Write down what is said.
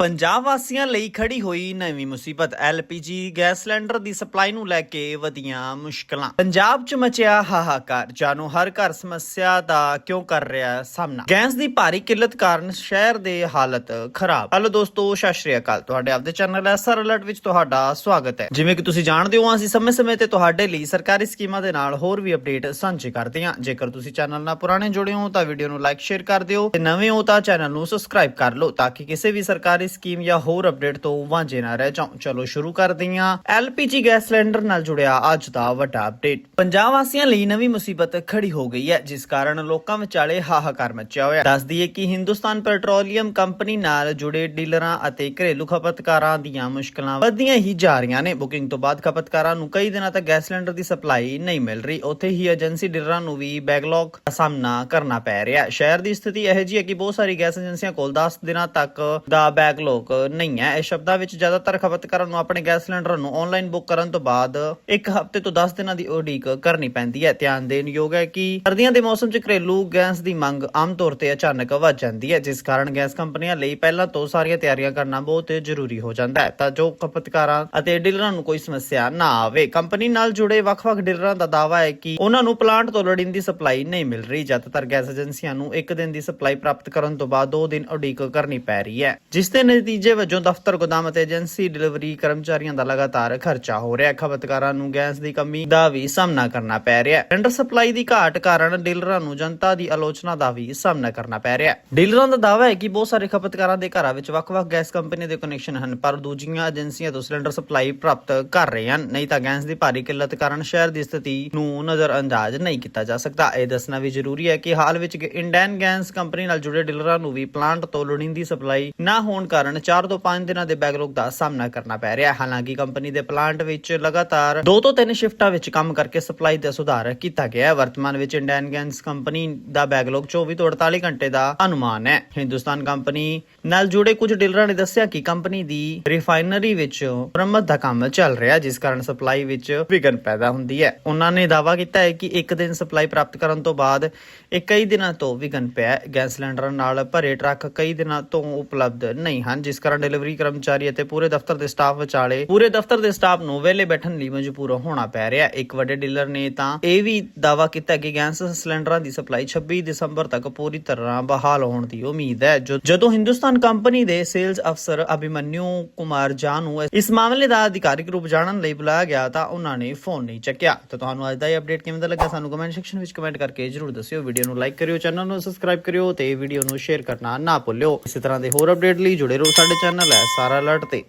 ਪੰਜਾਬ ਵਾਸੀਆਂ ਲਈ ਖੜੀ ਹੋਈ ਨਵੀਂ ਮੁਸੀਬਤ। ਐਲਪੀਜੀ ਗੈਸ ਸਿਲੰਡਰ ਦੀ ਸਪਲਾਈ ਨੂੰ ਲੈ ਕੇ ਵਧੀਆਂ ਮੁਸ਼ਕਲਾਂ। ਪੰਜਾਬ 'ਚ ਮਚਿਆ ਹਾਹਾਕਾਰ। ਜਾਨੋ ਹਰ ਘਰ ਸਮੱਸਿਆ ਦਾ ਕਿਉਂ ਕਰ ਰਿਹਾ ਸਾਹਮਣਾ? ਗੈਸ ਦੀ ਭਾਰੀ ਕਿੱਲਤ ਕਾਰਨ ਸ਼ਹਿਰ ਦੇ ਹਾਲਤ ਖਰਾਬ। ਹਲੋ ਦੋਸਤੋ, ਸਤਿ ਸ਼੍ਰੀ ਅਕਾਲ। ਤੁਹਾਡੇ ਆਪਦੇ ਚੈਨਲ ਐਸਆਰ ਅਲਰਟ ਵਿੱਚ ਤੁਹਾਡਾ ਸਵਾਗਤ ਹੈ। ਜਿਵੇਂ ਕਿ ਤੁਸੀਂ ਜਾਣਦੇ ਹੋ, ਅਸੀਂ ਸਮੇਂ-ਸਮੇਂ ਤੇ ਤੁਹਾਡੇ ਲਈ ਸਰਕਾਰੀ ਸਕੀਮਾਂ ਦੇ ਨਾਲ ਹੋਰ ਵੀ ਅਪਡੇਟ ਸਾਂਝੇ ਕਰਦੇ ਹਾਂ। ਜੇਕਰ ਤੁਸੀਂ ਚੈਨਲ ਨਾਲ ਪੁਰਾਣੇ ਜੁੜੇ ਹੋ, ਤਾਂ ਵੀਡੀਓ ਨੂੰ ਲਾਈਕ, ਸ਼ੇਅਰ ਕਰ ਦਿਓ। ਤੇ ਨਵੇਂ ਹੋ, ਤਾਂ ਚੈਨਲ ਨੂੰ ਸਬਸਕ੍ਰਾਈਬ ਕਰ ਲਓ, ਤਾਂ ਕਿ ਕਿਸੇ ਵੀ ਸਰਕਾਰੀ ਸਕੀਮ ਜਾਂ ਹੋਰ ਅਪਡੇਟ ਤੋਂ ਵਾਂਝੇ ਨਾ ਰਹਿ ਜਾਓ। ਚਲੋ ਸ਼ੁਰੂ ਕਰਦੇ ਹਾਂ। ਐਲਪੀਜੀ ਗੈਸ ਸਿਲੰਡਰ ਨਾਲ ਜੁੜਿਆ ਅੱਜ ਦਾ ਵੱਡਾ ਅਪਡੇਟ। ਪੰਜਾਬ ਵਾਸੀਆਂ ਲਈ ਨਵੀਂ ਮੁਸੀਬਤ ਖੜੀ ਹੋ ਗਈ ਹੈ, ਜਿਸ ਕਾਰਨ ਲੋਕਾਂ ਵਿਚਾਲੇ ਹਾਹਾਕਾਰ ਮਚਿਆ ਹੋਇਆ ਦੱਸ ਦਈਏ ਕਿ ਹਿੰਦੁਸਤਾਨ ਪੈਟਰੋਲੀਅਮ ਕੰਪਨੀ ਨਾਲ ਜੁੜੇ ਡੀਲਰਾਂ ਅਤੇ ਘਰੇਲੂ ਖਪਤਕਾਰਾਂ ਦੀਆਂ ਮੁਸ਼ਕਲਾਂ ਵਧੀਆਂ ਹੀ ਜਾ ਰਹੀਆਂ ਨੇ। ਬੁਕਿੰਗ ਤੋਂ ਬਾਅਦ ਖਪਤਕਾਰਾਂ ਨੂੰ ਕਈ ਦਿਨਾਂ ਤੱਕ ਗੈਸ ਸਿਲੰਡਰ ਦੀ ਸਪਲਾਈ ਨਹੀਂ ਮਿਲ ਰਹੀ। ਉੱਥੇ ਹੀ ਏਜੰਸੀ ਡੀਲਰਾਂ ਨੂੰ ਵੀ ਬੈਕਲੌਗ ਦਾ ਸਾਹਮਣਾ ਕਰਨਾ ਪੈ ਰਿਹਾ ਸ਼ਹਿਰ ਦੀ ਸਥਿਤੀ ਇਹੋ ਜਿਹੀ ਹੈ ਕਿ ਬਹੁਤ ਸਾਰੀ ਗੈਸ ਏਜੰਸੀਆਂ ਕੋਲ 10 ਦਿਨਾਂ ਤੱਕ ਦਾ ਲੋਕ ਨਹੀਂ ਹੈ। ਇਹ ਸ਼ਬਦਾਂ ਵਿੱਚ ਜ਼ਿਆਦਾਤਰ ਖਪਤਕਾਰਾਂ ਨੂੰ ਆਪਣੇ ਗੈਸ ਸਿਲੰਡਰ ਨੂੰ ਆਨਲਾਈਨ ਬੁੱਕ ਕਰਨ ਤੋਂ ਬਾਅਦ ਇੱਕ ਹਫ਼ਤੇ ਤੋਂ 10 ਦਿਨਾਂ ਦੀ ਉਡੀਕ ਕਰਨੀ ਪੈਂਦੀ ਹੈ। ਧਿਆਨ ਦੇਣ ਯੋਗ ਹੈ ਕਿ ਸਰਦੀਆਂ ਦੇ ਮੌਸਮ 'ਚ ਘਰੇਲੂ ਗੈਸ ਦੀ ਮੰਗ ਆਮ ਤੌਰ ਤੇ ਅਚਾਨਕ ਵੱਧ ਜਾਂਦੀ ਹੈ, ਜਿਸ ਕਾਰਨ ਗੈਸ ਕੰਪਨੀਆਂ ਲਈ ਪਹਿਲਾਂ ਤੋਂ ਸਾਰੀਆਂ ਤਿਆਰੀਆਂ ਕਰਨਾ ਬਹੁਤ ਜ਼ਰੂਰੀ ਹੋ ਜਾਂਦਾ ਹੈ, ਤਾਂ ਜੋ ਖਪਤਕਾਰਾਂ ਅਤੇ ਡੀਲਰਾਂ ਨੂੰ ਕੋਈ ਸਮੱਸਿਆ ਨਾ ਆਵੇ। ਕੰਪਨੀ ਨਾਲ ਜੁੜੇ ਵੱਖ-ਵੱਖ ਡੀਲਰਾਂ ਦਾ ਦਾਅਵਾ ਹੈ ਕਿ ਉਹਨਾਂ ਨੂੰ ਪਲਾਂਟ ਤੋਂ ਲੋੜੀਂਦੀ ਸਪਲਾਈ ਨਹੀਂ ਮਿਲ ਰਹੀ। ਜ਼ਿਆਦਾਤਰ ਗੈਸ ਏਜੰਸੀਆਂ ਨੂੰ ਇੱਕ ਦਿਨ ਦੀ ਸਪਲਾਈ ਪ੍ਰਾਪਤ ਕਰਨ ਤੋਂ ਬਾਅਦ 2 ਦਿਨ ਉਡੀਕ ਕਰਨੀ ਪੈ ਰਹੀ ਹੈ, ਜਿਸ ਦੇ ਨਤੀਜੇ ਵਜੋਂ ਦਫ਼ਤਰ, ਗੋਦਾਮ ਅਤੇ ਏਜੰਸੀ ਡਿਲੀਵਰੀ ਕਰਮਚਾਰੀਆਂ ਦਾ ਲਗਾਤਾਰ ਖਰਚਾ ਹੋ ਰਿਹਾ। ਖਪਤਕਾਰਾਂ ਨੂੰ ਗੈਸ ਦੀ ਕਮੀ ਦਾ ਵੀ ਸਾਹਮਣਾ ਕਰਨਾ ਪੈ ਰਿਹਾ ਹੈ। ਸਿਲੰਡਰ ਸਪਲਾਈ ਦੀ ਘਾਟ ਕਾਰਨ ਡੀਲਰਾਂ ਨੂੰ ਜਨਤਾ ਦੀ ਆਲੋਚਨਾ ਦਾ ਵੀ ਸਾਹਮਣਾ ਕਰਨਾ ਪੈ ਰਿਹਾ ਹੈ। ਡੀਲਰਾਂ ਦਾ ਦਾਅਵਾ ਹੈ ਕਿ ਬਹੁਤ ਸਾਰੇ ਖਪਤਕਾਰਾਂ ਦੇ ਘਰਾਂ ਵਿੱਚ ਵੱਖ-ਵੱਖ ਗੈਸ ਕੰਪਨੀ ਦੇ ਕਨੈਕਸ਼ਨ ਹਨ, ਪਰ ਦੂਜੀਆਂ ਏਜੰਸੀਆਂ ਤੋਂ ਸਿਲੰਡਰ ਸਪਲਾਈ ਪ੍ਰਾਪਤ ਕਰ ਰਹੇ ਹਨ। ਨਹੀਂ ਤਾਂ ਗੈਸ ਦੀ ਭਾਰੀ ਕਿੱਲਤ ਕਾਰਨ ਸ਼ਹਿਰ ਦੀ ਸਥਿਤੀ ਨੂੰ ਨਜ਼ਰਅੰਦਾਜ਼ ਨਹੀਂ ਕੀਤਾ ਜਾ ਸਕਦਾ। ਇਹ ਦੱਸਣਾ ਵੀ ਜ਼ਰੂਰੀ ਹੈ ਕਿ ਹਾਲ ਵਿੱਚ ਇੰਡੀਅਨ ਗੈਸ ਕੰਪਨੀ ਨਾਲ ਜੁੜੇ ਡੀਲਰਾਂ ਨੂੰ ਵੀ ਪਲਾਂਟ ਤੋਂ ਲੋੜੀਂਦੀ ਸਪਲਾਈ ਨਾ ਹੋਣ ਕਾਰਨ 4 ਤੋਂ 5 ਦਿਨਾਂ ਦੇ ਬੈਕਲੌਗ ਦਾ ਸਾਹਮਣਾ ਕਰਨਾ ਪੈ ਰਿਹਾ ਹੈ। ਹਾਲਾਂਕਿ ਕੰਪਨੀ ਦੇ ਪਲਾਂਟ ਵਿੱਚ ਲਗਾਤਾਰ 2 ਤੋਂ 3 ਸ਼ਿਫਟਾਂ ਵਿੱਚ ਕੰਮ ਕਰਕੇ ਸਪਲਾਈ ਦਾ ਸੁਧਾਰ ਕੀਤਾ ਗਿਆ ਹੈ। ਵਰਤਮਾਨ ਵਿੱਚ ਇੰਡੀਅਨ ਗੈਸ ਕੰਪਨੀ ਦਾ ਬੈਕਲੌਗ 24 ਤੋਂ 48 ਘੰਟੇ ਦਾ ਅਨੁਮਾਨ ਹੈ। ਹਿੰਦੁਸਤਾਨ ਕੰਪਨੀ ਨਾਲ ਜੁੜੇ ਕੁਝ ਡੀਲਰਾਂ ਨੇ ਦੱਸਿਆ ਕਿ ਕੰਪਨੀ ਦੀ ਰਿਫਾਈਨਰੀ ਵਿੱਚ ਮੁਰੰਮਤ ਦਾ ਕੰਮ ਚੱਲ ਰਿਹਾ ਜਿਸ ਕਾਰਨ ਸਪਲਾਈ ਵਿੱਚ ਵਿਘਨ ਪੈਦਾ ਹੁੰਦੀ ਹੈ। ਉਹਨਾਂ ਨੇ ਦਾਅਵਾ ਕੀਤਾ ਹੈ ਕਿ ਇੱਕ ਦਿਨ ਸਪਲਾਈ ਪ੍ਰਾਪਤ ਕਰਨ ਤੋਂ ਬਾਅਦ ਇਹ ਕਈ ਦਿਨਾਂ ਤੋਂ ਵਿਘਨ ਪਿਆ ਗੈਸ ਸਿਲੰਡਰ ਨਾਲ ਭਰੇ ਟਰੱਕ ਕਈ ਦਿਨਾਂ ਤੋਂ ਉਪਲਬਧ ਨਹੀਂ ਹਨ, ਜਿਸ ਕਾਰਨ ਡਿਲੀਵਰੀ ਕਰਮਚਾਰੀ ਅਤੇ ਪੂਰੇ ਦਫ਼ਤਰ ਦੇ ਸਟਾਫ ਵਿਚਾਲੇ, ਪੂਰੇ ਦਫ਼ਤਰ ਦੇ ਸਟਾਫ ਨੂੰ ਵਿਹਲੇ ਬੈਠਣ ਲਈ ਮਜਬੂਰ ਹੋਣਾ ਪੈ ਰਿਹਾ ਇੱਕ ਵੱਡੇ ਡੀਲਰ ਨੇ ਤਾਂ ਇਹ ਵੀ ਦਾਅਵਾ ਕੀਤਾ ਕਿ ਗੈਸ ਸਿਲੰਡਰਾਂ ਦੀ ਸਪਲਾਈ 26 ਦਸੰਬਰ ਤੱਕ ਪੂਰੀ ਤਰ੍ਹਾਂ ਬਹਾਲ ਹੋਣ ਦੀ ਉਮੀਦ ਹੈ। ਜਦੋਂ ਹਿੰਦੁਸਤਾਨ ਕੰਪਨੀ ਦੇ ਸੇਲਜ਼ ਅਫਸਰ ਅਭਿਮਨਿਊ ਕੁਮਾਰ ਜਾ ਨੂੰ ਇਸ ਮਾਮਲੇ ਦਾ ਅਧਿਕਾਰਿਕ ਰੂਪ ਜਾਣਨ ਲਈ ਬੁਲਾਇਆ ਗਿਆ ਤਾਂ ਉਹਨਾਂ ਨੇ ਫੋਨ ਨਹੀਂ ਚੱਕਿਆ। ਤਾਂ ਤੁਹਾਨੂੰ ਅੱਜ ਦਾ ਇਹ ਅਪਡੇਟ ਕਿਵੇਂ ਦਾ ਲੱਗਾ ਸਾਨੂੰ ਕਮੈਂਟ ਸੈਕਸ਼ਨ ਵਿੱਚ ਕਮੈਂਟ ਕਰਕੇ ਜਰੂਰ ਦੱਸਿਓ। ਵੀਡੀਓ ਨੂੰ ਲਾਈਕ ਕਰਿਓ ਚੈਨਲ ਨੂੰ ਸਬਸਕ੍ਰਾਈਬ ਕਰਿਓ ਤੇ ਵੀਡੀਓ ਨੂੰ ਸ਼ੇਅਰ ਕਰਨਾ ਨਾ ਭੁੱਲਿਓ। ਇਸੇ ਤਰ੍ਹਾਂ ਦੇ ਹੋਰ ਅਪਡੇਟ ਲਈ ਜੁੜੇ ਰਹੋ ਸਾਡੇ ਚੈਨਲ ਹੈ ਸਾਰਾ ਅਲਰਟ ਤੇ।